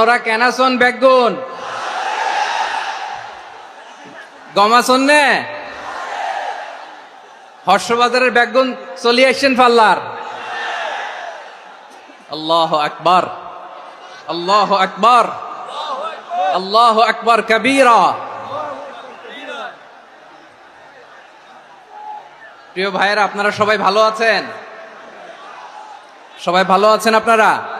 ওরা কেনাসন বেগুন? গমাসন নে? হর্ষবাজারের বেগুন চলিয়ে আসছেন পাল্লার। আল্লাহ আকবার। আল্লাহ আকবার। আল্লাহ আকবার কবীরা। প্রিয় ভাইয়েরা, আপনারা সবাই ভালো আছেন? সবাই ভালো আছেন আপনারা?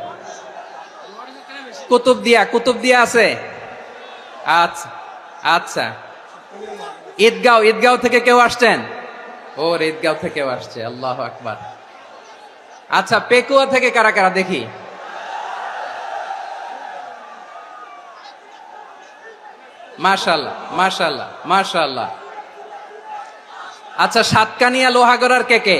কুতুব দিয়া কুতুব দিয়া আছে? আচ্ছা আচ্ছা। ঈদগাঁও ঈদগাঁও থেকে কেউ আসছেন? ওর ঈদগাঁও থেকেও আসছে, আল্লাহ আকবার। আচ্ছা পেকুয়া থেকে কারা কারা, দেখি। মাশাল্লাহ মাশাল্লাহ মাশাল্লাহ আচ্ছা সাতকানিয়া লোহাগড়ার কে কে?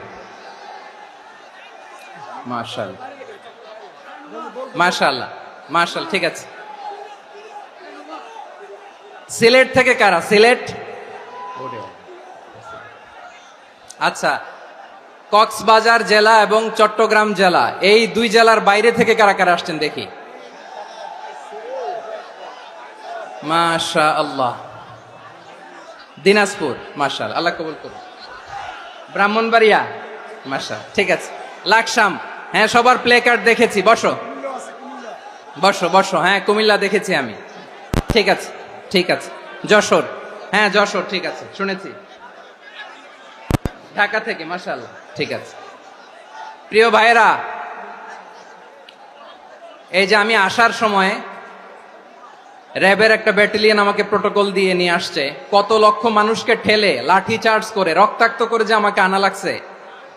মার্শাল মার্শাল্লাহ মার্শাল ঠিক আছে। সিলেট থেকে কারা? সিলেট? আচ্ছা কক্সবাজার জেলা এবং চট্টগ্রাম জেলা, এই দুই জেলার বাইরে থেকে কারা কারা আসছেন দেখি। মাশা আল্লাহ দিনাজপুর, মাশাল, আল্লাহ কবুল করুন ব্রাহ্মণবাড়িয়া মাশা ঠিক আছে। লাকসাম হ্যাঁ সবার প্লে কার্ড দেখেছি, বসো। বসো বসো হ্যাঁ কুমিল্লা দেখেছি আমি। ঠিক আছে ঠিক আছে। যশোর হ্যাঁ যশোর, ঠিক আছে, শুনেছি। ঢাকা থেকে মাশাল্লাহ ঠিক আছে। প্রিয় ভাইরা এই যে আমি আসার সময় র্যাবের একটা ব্যাটালিয়ন আমাকে প্রোটোকল দিয়ে নিয়ে আসছে। কত লক্ষ মানুষকে ঠেলে, লাঠি চার্জ করে, রক্তাক্ত করে যে আমাকে আনা লাগছে।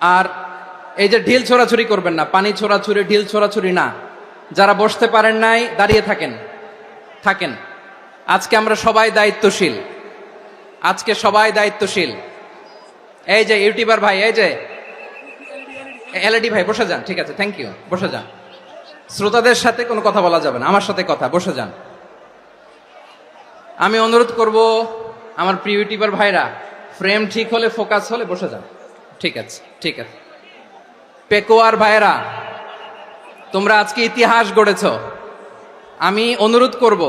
আর এই যে ঢিল ছোড়াছুরি করবেন না, পানি ছোড়াছুরি ঢিল ছোড়াছুরি না। যারা বসতে পারেন নাই, দাঁড়িয়ে থাকেন। থাকেন। আজকে আমরা সবাই দায়িত্বশীল। আজকে সবাই দায়িত্বশীল। এই যে ইউটিউবার ভাই, এই যে এলইডি ভাই, বসে যান, ঠিক আছে থ্যাংক ইউ বসে যান। শ্রোতাদের সাথে কোনো কথা বলা যাবে না, আমার সাথে কথা, বসে যান। আমি অনুরোধ করব আমার প্রিয় ইউটিউবার ভাইরা ফ্রেম ঠিক হলে ফোকাস হলে বসে যান। ঠিক আছে ঠিক আছে। পেকোয়ার ভাইরা তোমরা আজকে ইতিহাস গড়েছ। আমি অনুরোধ করব,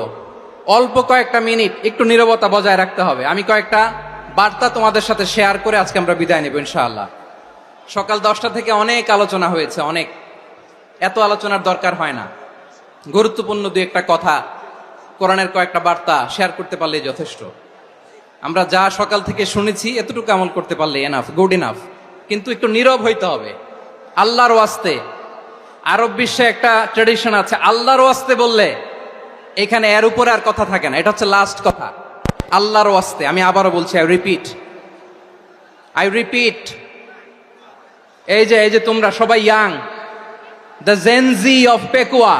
অল্প কয়েকটা মিনিট একটু নীরবতা বজায় রাখতে হবে। আমি কয়েকটা বার্তা তোমাদের সাথে শেয়ার করে আজকে আমরা বিদায় নেব, ইনশাআল্লাহ। সকাল দশটা থেকে অনেক আলোচনা হয়েছে, অনেক। এত আলোচনার দরকার হয় না। গুরুত্বপূর্ণ দু একটা কথা, কোরআনের কয়েকটা বার্তা শেয়ার করতে পারলে যথেষ্ট। আমরা যা সকাল থেকে শুনেছি, এতটুকু আমল করতে পারলে এনাফ গুড এনাফ কিন্তু একটু নীরব হইতে হবে। আল্লাহর ওয়াস্তে। আরব বিশ্বে একটা ট্রেডিশন আছে, আল্লাহর ওয়াস্তে বললে এখানে এর উপরে আর কথা থাকে না, এটা হচ্ছে লাস্ট কথা। আল্লাহর ওয়াস্তে, আমি আবারও বলছি আই রিপিট আই রিপিট এই যে এই যে তোমরা সবাই young the gen Z of Pekua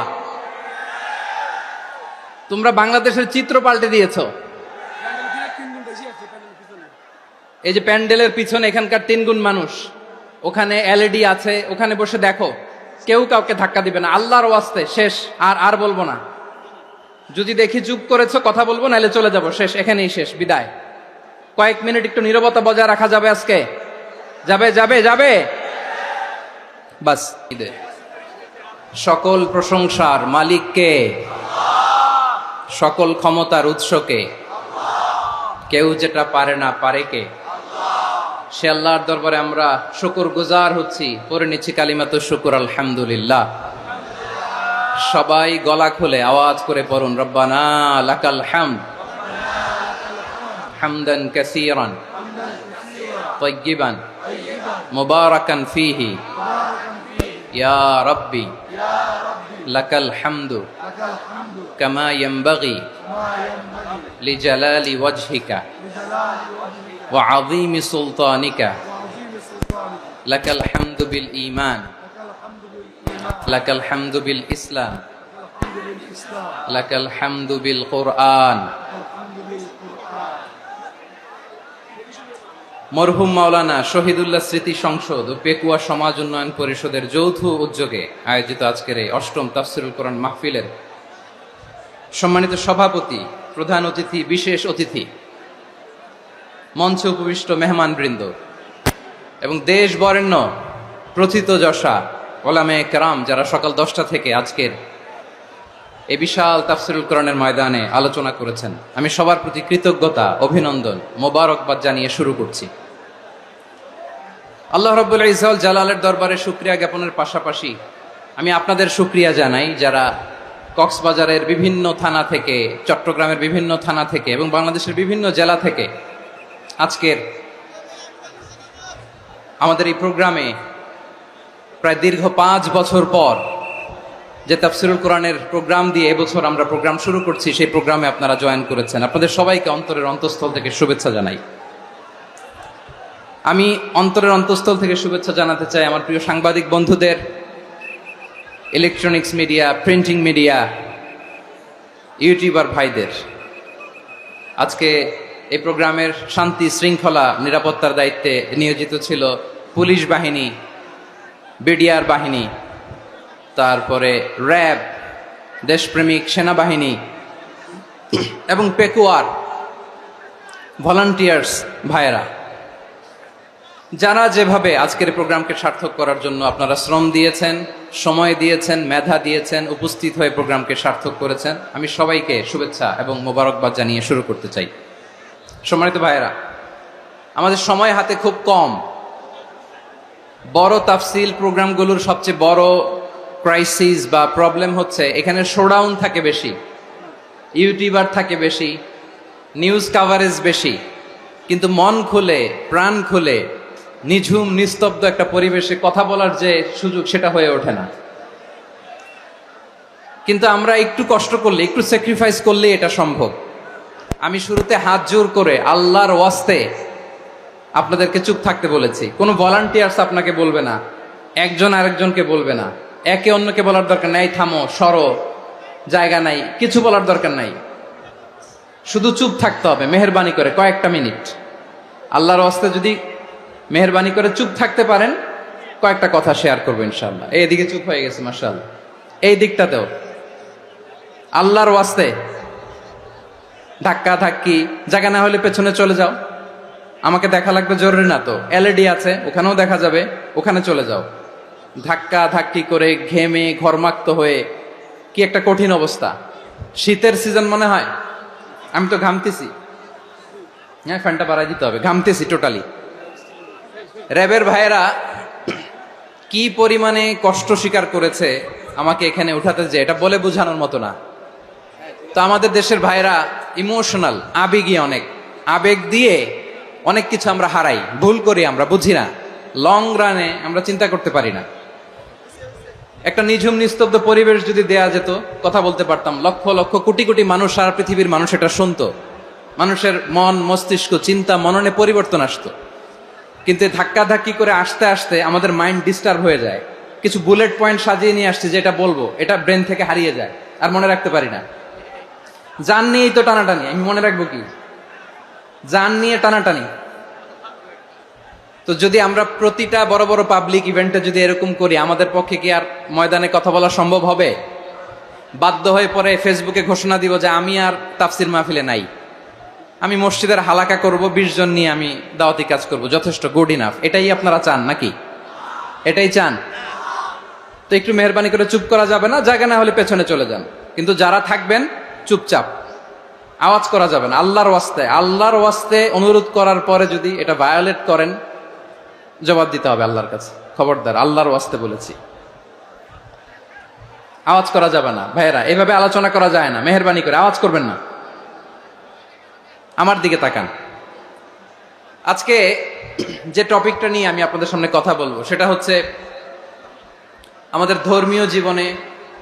তোমরা বাংলাদেশের চিত্র পাল্টে দিয়েছ। এই যে প্যান্ডেলের পিছনে এখানকার তিন গুণ মানুষ, ওখানে এলইডি আছে, ওখানে বসে দেখো, কেউ কাউকে ধাক্কা দিবে না, আল্লাহর ওয়াস্তে, শেষ, আর আর বলব না। যদি দেখি চুপ করেছ, কথা বলব, নাহলে চলে যাব, শেষ, এখানেই শেষ, বিদায়। কয়েক মিনিট একটু নীরবতা বজায় রাখা যাবে আজকে? যাবে যাবে যাবে? বাস সকল প্রশংসার মালিককে, সকল ক্ষমতার উৎসকে, কেউ যেটা পারে না পারে কে? সে আল্লাহর দরবারে আমরা শুকুর গুজার হচ্ছি পরে নিচ্ছি কালিমাত শুকুর আলহামদুলিল্লাহ সবাই গলা খুলে আওয়াজ করে পড়ুন রব্বানা লাকাল হামদ হামদান কাসীরান طيبا مباركا فيه يا ربي لك الحمد كما ينبغي لجلال وجهك وعظيم سلطانك لك الحمد بالإيمان لك الحمد بالإسلام لك الحمد بالقرآن মরহুম মাওলানা শহীদুল্লাহ স্মৃতি সংসদ ও পেকুয়া সমাজ উন্নয়ন পরিষদের যৌথ উদ্যোগে আয়োজিত আজকের এই অষ্টম তাফসিরুল কোরআন মাহফিলের সম্মানিত সভাপতি প্রধান অতিথি বিশেষ অতিথি মঞ্চে উপবিষ্ট মেহমান বৃন্দ এবং দেশ বরেণ্য প্রথিত যশা, ওলামে কেরাম, যারা সকাল দশটা থেকে আজকের এই বিশাল তাফসিরুল কোরআনের ময়দানে আলোচনা করেছেন। আমি সবার প্রতি কৃতজ্ঞতা, অভিনন্দন, মোবারকবাদ জানিয়ে শুরু করছি। আল্লাহ রব্বুল ইসল জালালের দরবারে সুক্রিয়া জ্ঞাপনের পাশাপাশি আমি আপনাদের সুক্রিয়া জানাই, যারা কক্সবাজারের বিভিন্ন থানা থেকে, চট্টগ্রামের বিভিন্ন থানা থেকে এবং বাংলাদেশের বিভিন্ন জেলা থেকে আজকের আমাদের এই প্রোগ্রামে প্রায় দীর্ঘ পাঁচ বছর পর যে তাফসিরুল কোরআনের প্রোগ্রাম দিয়ে এবছর আমরা প্রোগ্রাম শুরু করছি, সেই প্রোগ্রামে আপনারা জয়েন করেছেন। আপনাদের সবাইকে অন্তরের অন্তঃস্থল থেকে শুভেচ্ছা জানাই। আমি অন্তরের অন্তঃস্থল থেকে শুভেচ্ছা জানাতে চাই আমার প্রিয় সাংবাদিক বন্ধুদের electronics media printing media YouTuber ভাইদের। আজকে এই প্রোগ্রামের শান্তি, শৃঙ্খলা, নিরাপত্তার দায়িত্বে নিয়োজিত ছিল পুলিশ বাহিনী, বিডিআর বাহিনী, তারপরে র্যাব, দেশপ্রেমিক সেনাবাহিনী এবং পেকুয়ার ভলান্টিয়ার্স ভাইয়েরা। যারা যেভাবে আজকের প্রোগ্রামকে সার্থক করার জন্য আপনারা শ্রম দিয়েছেন, সময় দিয়েছেন, মেধা দিয়েছেন, উপস্থিত হয়ে প্রোগ্রামকে সার্থক করেছেন, আমি সবাইকে শুভেচ্ছা এবং মোবারকবাদ জানিয়ে শুরু করতে চাই। সম্মানিত ভাইয়েরা, আমাদের সময় হাতে খুব কম। বড় তাফসিল প্রোগ্রামগুলোর সবচেয়ে বড় ক্রাইসিস বা প্রবলেম হচ্ছে, এখানে শোডাউন থাকে বেশি ইউটিউবার থাকে বেশি নিউজ কাভারেজ বেশি, কিন্তু মন খুলে, প্রাণ খুলে, নিঝুম, নিস্তব্ধ একটা পরিবেশে কথা বলার যে সুযোগ সেটা হয়ে ওঠে না। কিন্তু আমরা একটু কষ্ট করলে, একটু স্যাক্রিফাইস করলে এটা সম্ভব। আমি শুরুতে হাত জোর করে আল্লাহর ওয়াস্তে আপনাদেরকে চুপ থাকতে বলেছি। কোনো ভলান্টিয়ার্স আপনাকে বলবে না। একজন আরেকজনকে বলবে না। একে অন্যকে বলার দরকার নাই, থামো, সরো, জায়গা নাই, কিছু বলার দরকার নাই। শুধু চুপ থাকতে হবে, মেহরবানি করে, কয়েকটা মিনিট। আল্লাহর ওয়াস্তে যদি মেহরবানি করে চুপ থাকতে পারেন, কয়েকটা কথা শেয়ার করব ইনশাল্লাহ এইদিকে চুপ হয়ে গেছে মার্শাল এই দিকটাতেও আল্লাহর ওয়াস্তে ধাক্কা ধাক্কি, জায়গা না হলে পেছনে চলে যাও। আমাকে দেখা লাগবে জরুরি না তো। এলইডি আছে, ওখানেও দেখা যাবে, ওখানে চলে যাও। ধাক্কা ধাক্কি করে ঘেমে ঘরমাক্ত হয়ে, কি একটা কঠিন অবস্থা। শীতের সিজন মনে হয়? আমি তো ঘামতেছি। হ্যাঁ ফ্যানটা বাড়াই দিতে হবে। ঘামতেছি টোটালি র্যাবের ভাইয়েরা কি পরিমাণে কষ্ট স্বীকার করেছে আমাকে এখানে উঠাতে যে, এটা বলে বোঝানোর মতো না। তো আমাদের দেশের ভাইরা ইমোশনাল আবেগী অনেক। আবেগ দিয়ে অনেক কিছু আমরা হারাই। ভুল করি আমরা, বুঝি না। লং রানে আমরা চিন্তা করতে পারি না। একটা নিঝুম, নিস্তব্ধ পরিবেশ যদি দেয়া যেত, কথা বলতে পারতাম, লক্ষ লক্ষ কোটি কোটি মানুষ সারা পৃথিবীর মানুষ এটা শুনতো। মানুষের মন, মস্তিষ্ক, চিন্তা, মননে পরিবর্তন আসতো। কিন্তু ধাক্কা ধাক্কি করে আসতে আসতে আমাদের মাইন্ড ডিস্টার্ব হয়ে যায়। কিছু বুলেট পয়েন্ট সাজিয়ে নিয়ে আসছে, যেটা বলব, এটা ব্রেন থেকে হারিয়ে যায়। আর মনে রাখতে পারি না। জান নিয়েই তো টানাটানি, আমি মনে রাখব কি? যান নিয়ে টানাটানি। তো যদি আমরা প্রতিটা বড় বড় পাবলিক ইভেন্টে যদি এরকম করি, আমাদের পক্ষে কি আর ময়দানে কথা বলা সম্ভব হবে? বাধ্য হয়ে পরে ফেসবুকে ঘোষণা দিব যে আমি আর তাফসির মাহফিলে নাই। আমি মসজিদের হালাকা করব, বিশ জন নিয়ে আমি দাওয়াতি কাজ করব। যথেষ্ট গুড ইনাফ এটাই আপনারা চান নাকি? এটাই চান? তো একটু মেহরবানি করে চুপ করা যাবে না? জায়গা না হলে পেছনে চলে যান। কিন্তু যারা থাকবেন চুপচাপ। আওয়াজ করা যাবে না, আল্লাহর ওয়াস্তে। আল্লাহর ওয়াস্তে অনুরোধ করার পরে যদি এটা ভায়োলেট করেন, জবাব দিতে হবে আল্লাহর কাছে। খবরদার, আল্লাহর ওয়াস্তে বলেছি। আওয়াজ করা যাবে না। ভাইয়েরা, এভাবে আলোচনা করা যায় না। মেহরবানি করে আওয়াজ করবেন না। আমার দিকে তাকান। আজকে যে টপিকটা নিয়ে আমি আপনাদের সামনে কথা বলব, সেটা হচ্ছে আমাদের ধর্মীয় জীবনে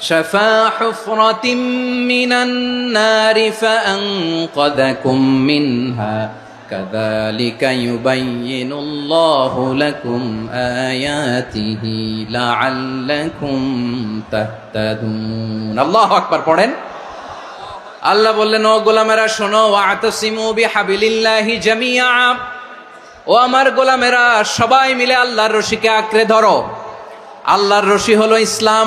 شفا حفرة من النار فأنقذكم منها كذلك يبين الله لكم آياته لعلكم تهتدون الله أكبر পড়েন আল্লাহ বললেন ও গোলামেরা শোনো ওয়াতাসিমু বিহাবিলিল্লাহি জামিয়া ও আমার গোলামেরা সবাই মিলে আল্লাহর রশিকে আঁকড়ে ধরো আল্লাহর রশি হলো ইসলাম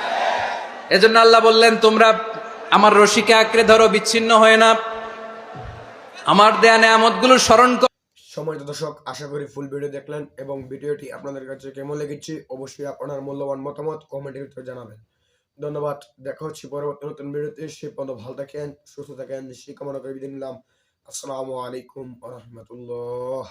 এজন্য আল্লাহ বললেন, তোমরা আমার রশিকে আঁকড়ে ধরো, বিচ্ছিন্ন হয়ে না। আমার দেয়া নেয়ামতগুলো স্মরণ সম্মানিত দর্শক, আশা করি ফুল ভিডিও দেখলেন এবং ভিডিওটি আপনাদের কাছে কেমন লেগেছে অবশ্যই আপনার মূল্যবান মতামত কমেন্টের ভিতরে জানাবেন। ধন্যবাদ, দেখা হচ্ছে পরবর্তী নতুন ভিডিওতে, সে পর্যন্ত ভালো থাকেন, সুস্থ থাকেন সেই কামনা করে বিদায় নিলাম। আসসালামু আলাইকুম রহমতুল্লাহ।